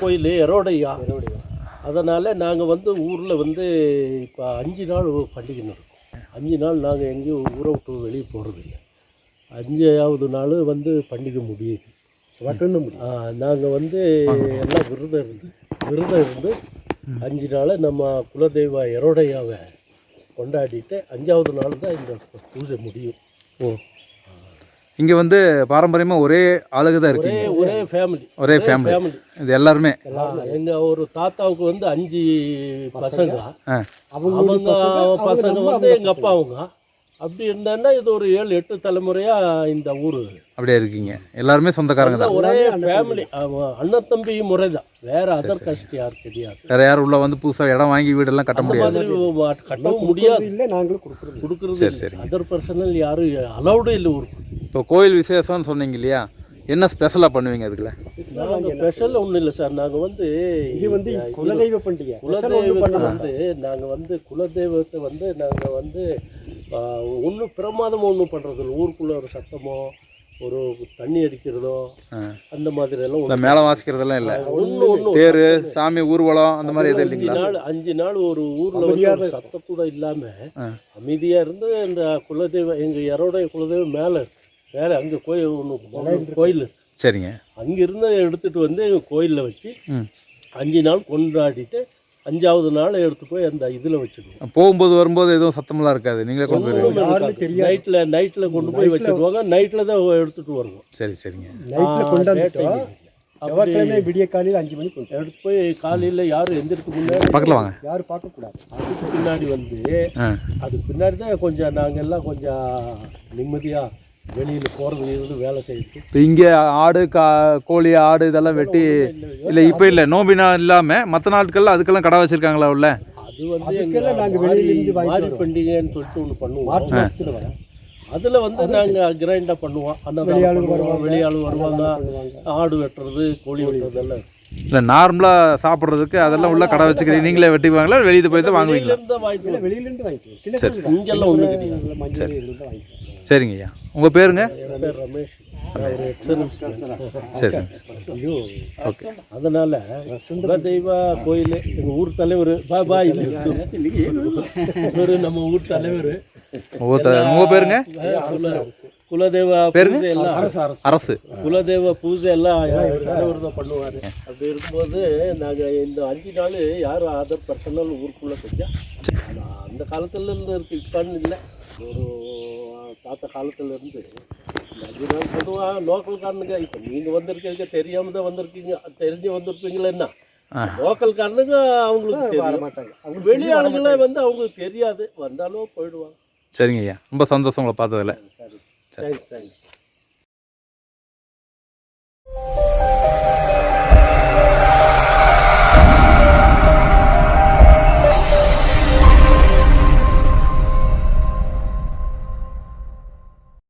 கோயில் எரோடையா. அதனால் நாங்கள் வந்து ஊரில் வந்து இப்போ அஞ்சு நாள் பண்டிகை நடக்கும். அஞ்சு நாள் நாங்கள் எங்கேயும் ஊரை விட்டு வெளியே போகிறதில்ல அஞ்சாவது நாள் வந்து பண்டிகை முடியுது. நாங்கள் வந்து எல்லாம் விரதம் இருந்து விரதம் இருந்து அஞ்சு நாள் நம்ம குலதெய்வ எரோடையாவை கொண்டாடிட்டு அஞ்சாவது நாள் தான் இந்த பூஜை முடியும். ஓ. இங்கே வந்து பாரம்பரியமாக ஒரே ஆளுக தான் ஒரே இருக்கீங்க. ஒரே ஃபேமிலி ஒரே ஃபேமிலி ஃபேமிலி இது எல்லாருமே. எங்கள் ஒரு தாத்தாவுக்கு வந்து அஞ்சு பசங்க. ஆ. அவங்க பசங்க வந்து எங்கள் அப்பா அவங்க. அப்படி இருந்தான்னா இது ஒரு ஏழு எட்டு தலைமுறையாக இந்த ஊர். அப்படியே இருக்கீங்க. எல்லாருமே சொந்தக்காரங்க தான். ஒரே ஃபேமிலி அண்ணன் தம்பி முறை தான் வேற அதர் கஷ்டம் யார் கிடையாது. வேற யாரும் உள்ள வந்து புதுசாக இடம் வாங்கி வீடெல்லாம் கட்ட அந்த முடியாது. மாதிரி கட்டவும் முடியாது. இல்லை நாங்களும் கொடுக்குறது கொடுக்குறது சரி, சரிங்க. அதர் பர்சனல் யாரும் அலௌடு இல்லை ஊருக்கு. இப்போ கோயில் விசேஷம்னு சொன்னீங்க இல்லையா? என்ன ஸ்பெஷலாக பண்ணுவீங்க அதுக்குள்ள? நாங்கள் ஸ்பெஷல் ஒன்றும் இல்லை சார். நாங்கள் வந்து இது வந்து குலதெய்வ பண்டிகை. குலதெய்வத்தை வந்து நாங்கள் வந்து குலதெய்வத்தை வந்து நாங்கள் வந்து ஒன்றும் பிரமாதம் ஒன்றும் பண்ணுறதில்ல ஊருக்குள்ளே ஒரு சத்தமோ ஒரு தண்ணி அடிக்கிறதோ. அந்த மாதிரி எல்லாம் இந்த மேலே வாசிக்கிறதெல்லாம் இல்லை? ஒன்று ஒன்று தேர் சாமி ஊர்வலம் அந்த மாதிரி எதுவும் அஞ்சு இல்லைங்களா நாள் அஞ்சு நாள் ஒரு ஊரில் வந்து சத்தம் கூட இல்லாமல். அமைதியாக இருந்து இந்த குலதெய்வம் எங்கள் யாரோட குலதெய்வம் மேலே இருக்கு மேலே அங்கே கோயில் ஒன்று கோயில். சரிங்க. அங்கிருந்து எடுத்துகிட்டு வந்து எங்கள் கோயிலில் வச்சு அஞ்சு நாள் கொண்டாடிட்டு அஞ்சாவது நாள் எடுத்து போய் அந்த இதில் வச்சுக்குவோம் போகும்போது வரும்போது எதுவும் சத்தமெல்லாம் இருக்காது. நீங்களே கொண்டு தெரியாது. நைட்டில் நைட்டில் கொண்டு போய் வச்சுருவாங்க. நைட்டில் தான் எடுத்துகிட்டு வருவோம். சரி சரிங்க. நைட்டில் கொண்டாந்துட்டோம் செவ்வாய்க்கிழமை விடிய காலையில் அஞ்சு மணிக்கு கொண்டு எடுத்து போய் காலையில் யாரும் எந்திரிக்க முன்னாடி பக்கத்தில் வாங்க. யாரும் பார்க்கக்கூடாது. அதுக்கு பின்னாடி வந்து அதுக்கு பின்னாடி தான் கொஞ்சம் நாங்கள் எல்லாம் கொஞ்சம் நிம்மதியாக வெளியில் போகிறது இருந்து வேலை செய்யுது இப்போ இங்கே ஆடு கா கோழி ஆடு இதெல்லாம் வெட்டி இல்லை இப்போ இல்லை நோம்பினா இல்லாமல் மற்ற நாட்களில் அதுக்கெல்லாம் கடை வச்சுருக்காங்களா உள்ள? அது வந்து அதுக்கெல்லாம் எங்க நாங்க மாரி- வெளியில இருந்து வாங்கிட்டு மாரி வருவோம். பண்டிகைன்னு சொல்லிட்டு ஒன்று பண்ணுவோம். மார்ச் வர அதில் வந்து நாங்கள் கிரைண்டாக பண்ணுவோம். வெளியாளுங்க அன்னதானம் வருவாங்க வெளியாளு வருவாங்க. ஆடு வெட்டுறது கோழி வெட்டுறது எல்லாம். இல்லை நார்மலாக சாப்பிட்றதுக்கு அதெல்லாம் உள்ள கடை வச்சுக்கிறீங்க நீங்களே வெட்டிக்குவாங்களா? வெளியே போய் தான் வாங்குவீங்களா இருந்து வாங்கிக்குவோம் சரிங்க ஐயா. உங்கள் பேருங்க? சரி சரி. ஐயோ. அதனால குலதெய்வ கோயில் எங்கள் ஊர் தலைவர் பாபா இது. இவரு நம்ம ஊர் தலைவர். உங்கள் பேருங்க? குலதெய்வ பூஜை எல்லாம் அரசு குலதெய்வ பூஜை எல்லாம் தலைவர் பண்ணுவார். அப்படி இருக்கும்போது நாங்கள் இந்த அஞ்சு நாள் யாரும் அதர் பர்சனல் ஊருக்குள்ளே செஞ்சால் அந்த காலத்துல இருந்து இருக்கு இப்போன்னு இல்லை. ஒரு தாத்தா காலத்துல இருந்து இந்த அஞ்சு நாள் பொதுவாக லோக்கல்காரனுங்க இப்போ நீங்கள் வந்திருக்கீங்க தெரியாம தான் வந்திருக்கீங்க தெரிஞ்சு வந்திருப்பீங்களா என்ன? ஆ. லோக்கல்காரனுங்க அவங்களுக்கு வர தெரியும். மாட்டாங்க. அவங்க வெளி ஆளுங்களே வந்து அவங்களுக்கு தெரியாது. வந்தாலும் போயிடுவாங்க. சரிங்க ஐயா. ரொம்ப சந்தோஷம் உங்களை பார்த்ததில்ல ಸರಿ ಸರಿ